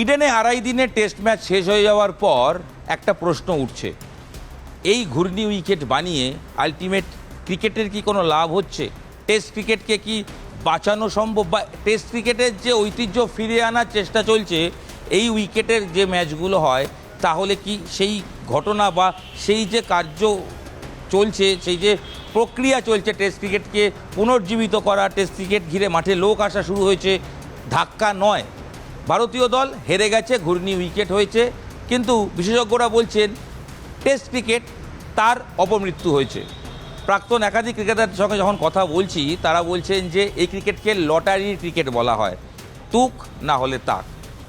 ইডেনে আড়াই দিনে টেস্ট ম্যাচ শেষ হয়ে যাওয়ার পর একটা প্রশ্ন উঠছে। এই ঘূর্ণি উইকেট বানিয়ে আলটিমেট ক্রিকেটের কি কোনো লাভ হচ্ছে? টেস্ট ক্রিকেটকে কি বাঁচানো সম্ভব? বা টেস্ট ক্রিকেটের যে ঐতিহ্য ফিরিয়ে আনার চেষ্টা চলছে, এই উইকেটের যে ম্যাচগুলো হয়, তাহলে কি সেই ঘটনা বা সেই যে কার্য চলছে, সেই যে প্রক্রিয়া চলছে টেস্ট ক্রিকেটকে পুনর্জীবিত করা, টেস্ট ক্রিকেট ঘিরে মাঠে লোক আসা শুরু হয়েছে, ধাক্কা নয়। ভারতীয় দল হেরে গেছে, ঘূর্ণি উইকেট হয়েছে, কিন্তু বিশেষজ্ঞরা বলছেন, টেস্ট ক্রিকেট তার অপমৃত্যু হয়েছে। প্রাক্তন একাধিক ক্রিকেটারের সঙ্গে যখন কথা বলছি, তারা বলছেন যে এই ক্রিকেটকে লটারির ক্রিকেট বলা হয়। তুক না হলে তাক।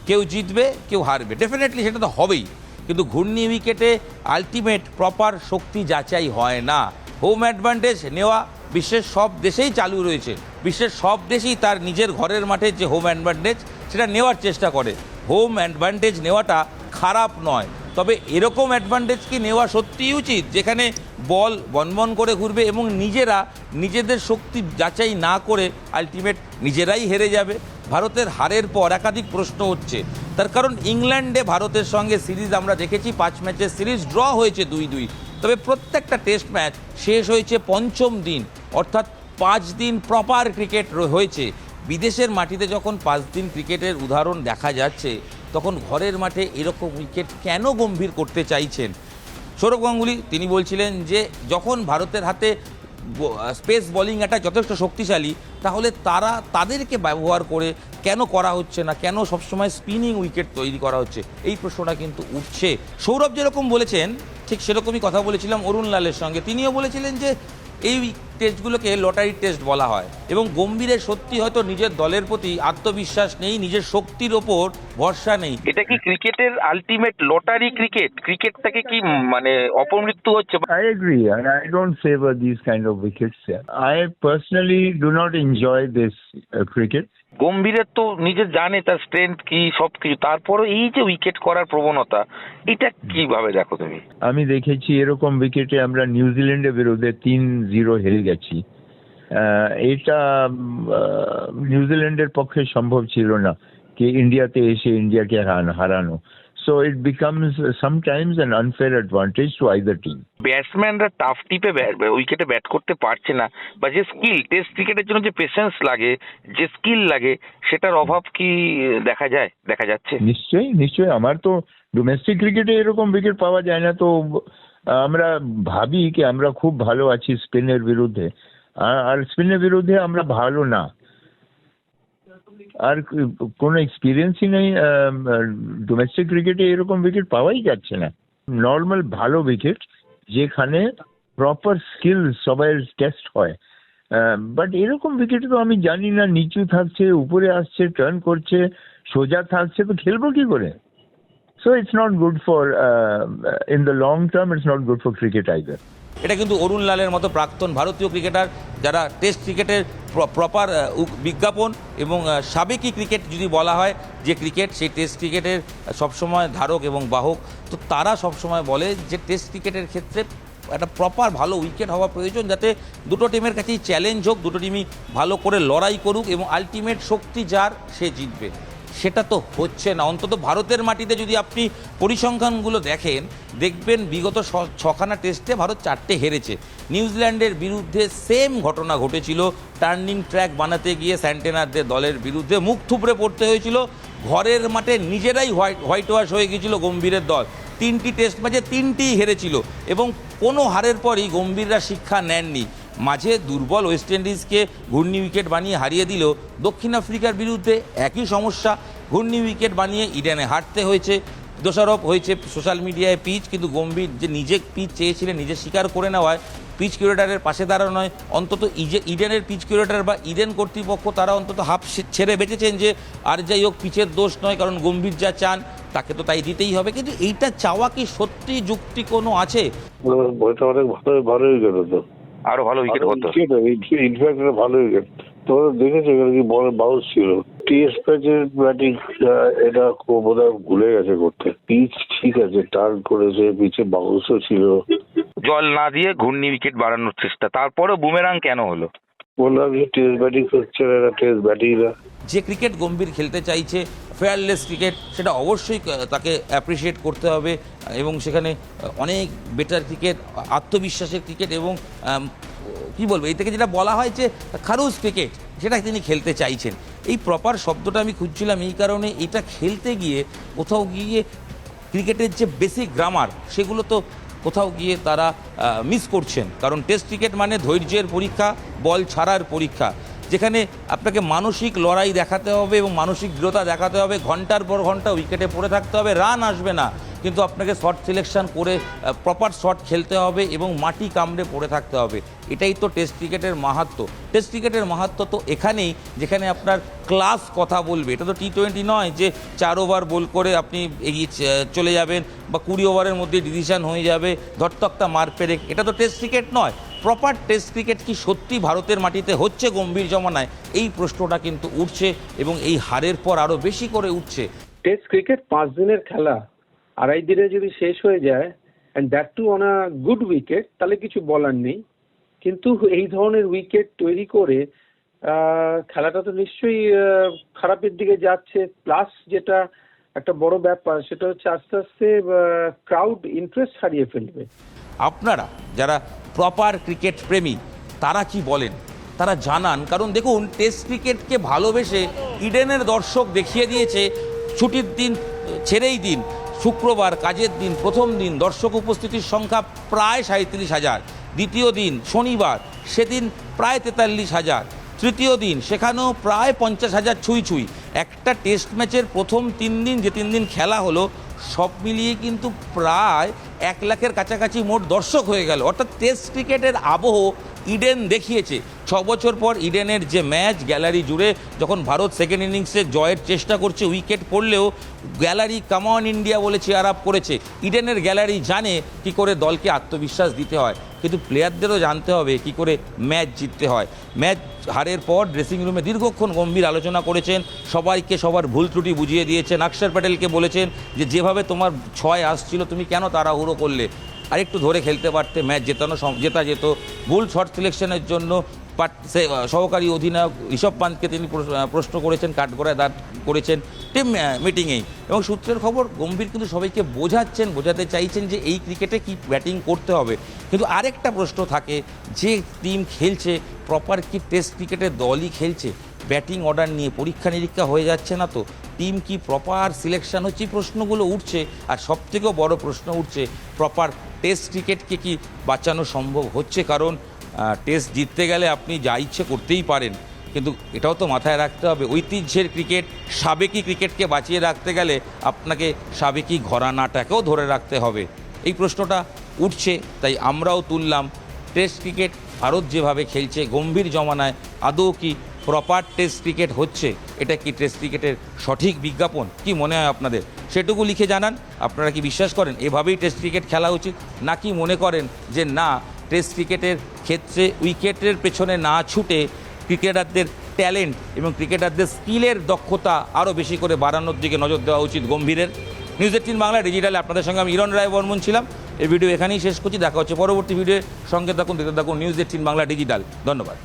কেউ জিতবে, কেউ হারবে। ডেফিনেটলি সেটা তো হবেই। কিন্তু ঘূর্ণি উইকেটে আলটিমেট প্রপার শক্তি যাচাই হয় না। হোম অ্যাডভান্টেজ নেওয়া বিশ্বের সব দেশেই চালু রয়েছে। বিশ্বের সব দেশেই তার নিজের ঘরের মাঠে যে হোম অ্যাডভান্টেজ সেটা নেওয়ার চেষ্টা করে। হোম অ্যাডভান্টেজ নেওয়াটা খারাপ নয়। তবে এরকম অ্যাডভান্টেজ কি নেওয়া সত্যিই উচিত? যেখানে বল বনবন করে ঘুরবে এবং নিজেরা নিজেদের শক্তি যাচাই না করে আলটিমেট নিজেরাই হেরে যাবে। ভারতের হারের পর একাধিক প্রশ্ন হচ্ছে তার কারণ ইংল্যান্ডে ভারতের সঙ্গে সিরিজ আমরা দেখেছি, পাঁচ ম্যাচের সিরিজ ড্র হয়েছে দুই দুই। তবে প্রত্যেকটা টেস্ট ম্যাচ শেষ হয়েছে পঞ্চম দিন। অর্থাৎ পাঁচ দিন প্রপার ক্রিকেট হয়েছে। বিদেশের মাটিতে যখন পাঁচ দিন ক্রিকেটের উদাহরণ দেখা যাচ্ছে, তখন ঘরের মাঠে এরকম উইকেট কেন গম্ভীর করতে চাইছেন? সৌরভ গাঙ্গুলি, তিনি বলছিলেন যে, যখন ভারতের হাতে স্পেস বোলিং একটা যথেষ্ট শক্তিশালী, তাহলে তারা তাদেরকে ব্যবহার করে কেন করা হচ্ছে না? কেন সবসময় স্পিনিং উইকেট তৈরি করা হচ্ছে? এই প্রশ্নটা কিন্তু উঠছে। সৌরভ যেরকম বলেছেন, ঠিক সেরকমই কথা বলেছিলাম অরুণ লালের সঙ্গে। তিনিও বলেছিলেন যে এই টেস্টগুলোকে লটারি টেস্ট বলা হয় এবং গম্ভীরের সত্যি হয়তো নিজের দলের প্রতি আত্মবিশ্বাস নেই নিজের শক্তির ওপর ভরসা নেই এটা কি ক্রিকেটের আলটিমেট লটারি ক্রিকেট ক্রিকেটটাকে কি মানে অপমৃত্যু হচ্ছে I agree, and I don't favor these kind of wickets. I personally do not enjoy this cricket cricket. গম্ভীরের তো নিজে জানে তার স্ট্রেংথ কি সব কিছু তারপরে এই যে উইকেট করার প্রবণতা, এটা কীভাবে দেখো তুমি? আমি দেখেছি এরকম উইকেটে আমরা নিউজিল্যান্ডের বিরুদ্ধে তিন জিরো হেরে গেছি। এটা নিউজিল্যান্ডের পক্ষে সম্ভব ছিল না, কি ইন্ডিয়াতে এসে ইন্ডিয়াকে হারানো- হারানো so it becomes sometimes an unfair advantage to either team ব্যাটসম্যানরা টাফ টিপে উইকেটে ব্যাট করতে পারছে না। বা যে স্কিল টেস্ট ক্রিকেটের জন্য যে পেশেন্স লাগে যে স্কিল লাগে সেটার অভাব কি দেখা যায় দেখা যাচ্ছে? নিশ্চয়ই নিশ্চয়ই। আমার তো ডোমেস্টিক ক্রিকেটে এরকম উইকেট পাওয়া যায় না। তো আমরা ভাবি কি আমরা খুব ভালো আছি স্পিনের বিরুদ্ধে। আর স্পিনের বিরুদ্ধে আমরা ভালো না। আর কোনো এক্সপিরিয়েন্সই নেই ডোমেস্টিক ক্রিকেটে এরকম উইকেট পাওয়াই যাচ্ছে না। নর্মাল ভালো উইকেট যেখানে প্রপার স্কিল সবাই টেস্ট হয়। বাট এরকম উইকেট তো আমি জানি না, নিচু থাকছে, উপরে আসছে টার্ন করছে, সোজা থাকছে, তো খেলব কি করে? So it's not good for in the long term it's not good for cricket either এটা কিন্তু অরুণ লালের মতো প্রাক্তন ভারতীয় ক্রিকেটার যারা টেস্ট ক্রিকেটের প্রপার বিজ্ঞাপন এবং সাবেকি ক্রিকেট যদি বলা হয়, যে ক্রিকেট, সেই টেস্ট ক্রিকেটের সবসময় ধারক এবং বাহক, তো তারা সবসময় বলে যে টেস্ট ক্রিকেটের ক্ষেত্রে একটা প্রপার ভালো উইকেট হওয়া প্রয়োজন যাতে দুটো টিমের কাছেই চ্যালেঞ্জ হোক, দুটো টিমই ভালো করে লড়াই করুক এবং আলটিমেট শক্তি যার, সে জিতবে। সেটা তো হচ্ছে না। অন্তত ভারতের মাটিতে যদি আপনি পরিসংখ্যানগুলো দেখেন, দেখবেন বিগত ছখানা টেস্টে ভারত চারটে হেরেছে। নিউজিল্যান্ডের বিরুদ্ধে সেম ঘটনা ঘটেছিল। টার্নিং ট্র্যাক বানাতে গিয়ে স্যান্টেনারদের দলের বিরুদ্ধে মুখ থুবড়ে পড়তে হয়েছিল। ঘরের মাঠে নিজেরাই হোয়াইট হোয়াইট ওয়াশ হয়ে গিয়েছিল গম্ভীরের দল। তিনটি টেস্ট ম্যাচে তিনটিই হেরেছিল এবং কোনো হারের পরই গম্ভীররা শিক্ষা নেননি। মাঝে দুর্বল ওয়েস্ট ইন্ডিজকে ঘূর্ণি উইকেট বানিয়ে হারিয়ে দিলেও দক্ষিণ আফ্রিকার বিরুদ্ধে একই সমস্যা, ঘূর্ণি উইকেট বানিয়ে ইডেনে হারতে হয়েছে। দোষারোপ হয়েছে সোশ্যাল মিডিয়ায় পিচ, কিন্তু গম্ভীর যে নিজে পিচ চেয়েছিলেন, নিজে স্বীকার করে নেওয়ায় পিচ কিউরেটারের পাশে দাঁড়ানো নয়, অন্তত ইজে ইডেনের পিচ কিউরেটার বা ইডেন কর্তৃপক্ষ তারা অন্তত হাফ ছেড়ে বেঁচেছেন যে আর যাই হোক, পিচের দোষ নয়, কারণ গম্ভীর যা চান, তাকে তো তাই দিতেই হবে। কিন্তু এইটা চাওয়া কি সত্যি যুক্তি কোনো আছে? বইটা অনেক ভালো ভালো উইকেট হতো আরও ভালো উইকেট হতো ইনফ্যাক্ট ভালো উইকেট তোমরা দেখেছ এখানে কি বল বাউন্স ছিল? টেস্ট প্যাচের ব্যাটিং এটা বোধহয় ভুলে গেছে করতে। পিচ ঠিক আছে টার্ন করেছে পিচে বাউন্সও ছিল। জল না দিয়ে ঘূর্ণি উইকেট বাড়ানোর চেষ্টা। তারপরে বুমেরাং কেন হলো? যে যে ক্রিকেট গম্ভীর খেলতে চাইছে ফেয়ারলেস ক্রিকেট সেটা অবশ্যই তাকে অ্যাপ্রিসিয়েট করতে হবে, এবং সেখানে অনেক বেটার ক্রিকেট আত্মবিশ্বাসের ক্রিকেট এবং কি বলব এই থেকে যেটা বলা হয় যে খারুজ ক্রিকেট সেটা তিনি খেলতে চাইছেন। এই প্রপার শব্দটা আমি খুঁজছিলাম এই কারণে এটা খেলতে গিয়ে কোথাও গিয়ে ক্রিকেটের যে বেসিক গ্রামার সেগুলো তো কোথাও গিয়ে তারা মিস করছেন। কারণ টেস্ট ক্রিকেট মানে ধৈর্যের পরীক্ষা, বল ছাড়ার পরীক্ষা। যেখানে আপনাকে মানসিক লড়াই দেখাতে হবে এবং মানসিক দৃঢ়তা দেখাতে হবে, ঘণ্টার পর ঘণ্টা উইকেটে পড়ে থাকতে হবে রান আসবে না। কিন্তু আপনাকে শর্ট সিলেকশন করে প্রপার শট খেলতে হবে এবং মাটি কামড়ে পড়ে থাকতে হবে। এটাই তো টেস্ট ক্রিকেটের মাহাত্ম। টেস্ট ক্রিকেটের মাহাত্ম তো এখানেই, যেখানে আপনার ক্লাস কথা বলবে। এটা তো টি টোয়েন্টি নয় যে চার ওভার বল করে আপনি এগিয়ে চলে যাবেন বা কুড়ি ওভারের মধ্যে ডিসিশন হয়ে যাবে ধরতক্তা মার পেরে। এটা তো টেস্ট ক্রিকেট নয়। প্রপার টেস্ট ক্রিকেট কি সত্যি ভারতের মাটিতে হচ্ছে গম্ভীর জমানায়? এই প্রশ্নটা কিন্তু উঠছে এবং এই হারের পর আরও বেশি করে উঠছে। টেস্ট ক্রিকেট পাঁচ দিনের খেলা। আড়াই দিনে যদি শেষ হয়ে যায় and that too on a good wicket তাহলে কিছু বলার নেই। কিন্তু এই ধরনের উইকেট তৈরি করে খেলাটা তো নিশ্চয়ই খারাপের দিকে যাচ্ছে। প্লাস যেটা একটা বড় ব্যাপার, সেটা হচ্ছে আস্তে আস্তে ক্রাউড ইন্টারেস্ট হারিয়ে ফেলবে। আপনারা যারা প্রপার ক্রিকেট প্রেমী, তারা কি বলেন? তারা জানান, কারণ দেখুন টেস্ট ক্রিকেটকে ভালোবেসে ইডেনের দর্শক দেখিয়ে দিয়েছে, ছুটির দিন, ছেড়েই দিন। শুক্রবার কাজের দিন প্রথম দিন দর্শক উপস্থিতির সংখ্যা প্রায় সাঁত্রিশ হাজার। দ্বিতীয় দিন শনিবার, সেদিন প্রায় তেতাল্লিশ হাজার। তৃতীয় দিন সেখানেও প্রায় পঞ্চাশ হাজার ছুঁই ছুঁই। একটা টেস্ট ম্যাচের প্রথম তিন দিন যে তিন দিন খেলা হলো, সব মিলিয়ে কিন্তু প্রায় এক লাখের কাছাকাছি মোট দর্শক হয়ে গেল। অর্থাৎ টেস্ট ক্রিকেটের আবহ ইডেন দেখিয়েছে। বছর পর ইডেনের যে ম্যাচ গ্যালারি জুড়ে যখন ভারত সেকেন্ড ইনিংসে জয়ের চেষ্টা করছে, উইকেট পড়লেও গ্যালারি কামন ইন্ডিয়া বলে চেয়ার আপ করেছে। ইডেনের গ্যালারি জানে কি করে দলকে আত্মবিশ্বাস দিতে হয়, কিন্তু প্লেয়ারদেরও জানতে হবে কি করে ম্যাচ জিততে হয়। ম্যাচ হারের পর ড্রেসিং রুমে দীর্ঘক্ষণ গম্ভীর আলোচনা করেছেন, সবাইকে সবার ভুল ত্রুটি বুঝিয়ে দিয়েছেন। অক্ষর প্যাটেলকে বলেছেন যে, যেভাবে তোমার ছয় আসছিল, তুমি কেন তাড়াহুড়ো করলে? আরেকটু ধরে খেলতে পারতে ম্যাচ জেতানো জেতা যেত। ভুল শট সিলেকশনের জন্য পাট- সহকারী অধিনায়ক ঋষভ পান্তকে তিনি প্রশ- প্রশ্ন করেছেন কাঠগড়ায় দাঁড় করেছেন টিম মিটিংয়েই এবং সূত্রের খবর, গম্ভীর কিন্তু সবাইকে বোঝাচ্ছেন, বোঝাতে চাইছেন যে এই ক্রিকেটে কি ব্যাটিং করতে হবে। কিন্তু আরেকটা প্রশ্ন থাকে, যে টিম খেলছে প্রপার কি টেস্ট ক্রিকেটের দলই খেলছে? ব্যাটিং অর্ডার নিয়ে পরীক্ষা নিরীক্ষা হয়ে যাচ্ছে না তো? টিম কি প্রপার সিলেকশন হচ্ছে? প্রশ্নগুলো উঠছে, আর সবথেকেও বড় প্রশ্ন উঠছে প্রপার টেস্ট ক্রিকেটকে কি বাঁচানো সম্ভব হচ্ছে? কারণ টেস্ট জিততে গেলে আপনি যা ইচ্ছে করতেই পারেন। কিন্তু এটাও তো মাথায় রাখতে হবে, ঐতিহ্যের ক্রিকেট সাবেকি ক্রিকেটকে বাঁচিয়ে রাখতে গেলে আপনাকে সাবেকি ঘরানাটাকেও ধরে রাখতে হবে। এই প্রশ্নটা উঠছে, তাই আমরাও তুললাম। টেস্ট ক্রিকেট ভারত যেভাবে খেলছে, গম্ভীর জমানায় আদৌ কি প্রপার টেস্ট ক্রিকেট হচ্ছে? এটা কি টেস্ট ক্রিকেটের সঠিক বিজ্ঞাপন? কি মনে হয় আপনাদের? সেটুকু লিখে জানান। আপনারা কি বিশ্বাস করেন, এভাবেই টেস্ট ক্রিকেট খেলা উচিত? নাকি মনে করেন যে না টেস্ট ক্রিকেটের ক্ষেত্রে উইকেটের পেছনে না ছুটে ক্রিকেটারদের ট্যালেন্ট এবং ক্রিকেটারদের স্কিলের দক্ষতা আরও বেশি করে বাড়ানোর দিকে নজর দেওয়া উচিত গম্ভীরের। নিউজ এইটিন বাংলা ডিজিটালে আপনাদের সঙ্গে আমি ইরন রায় বর্মন ছিলাম। এই ভিডিও এখানেই শেষ করছি। দেখা হচ্ছে পরবর্তী ভিডিওর সঙ্গে থাকুন, দেখতে থাকুন নিউজ এইটিন বাংলা ডিজিটাল। ধন্যবাদ।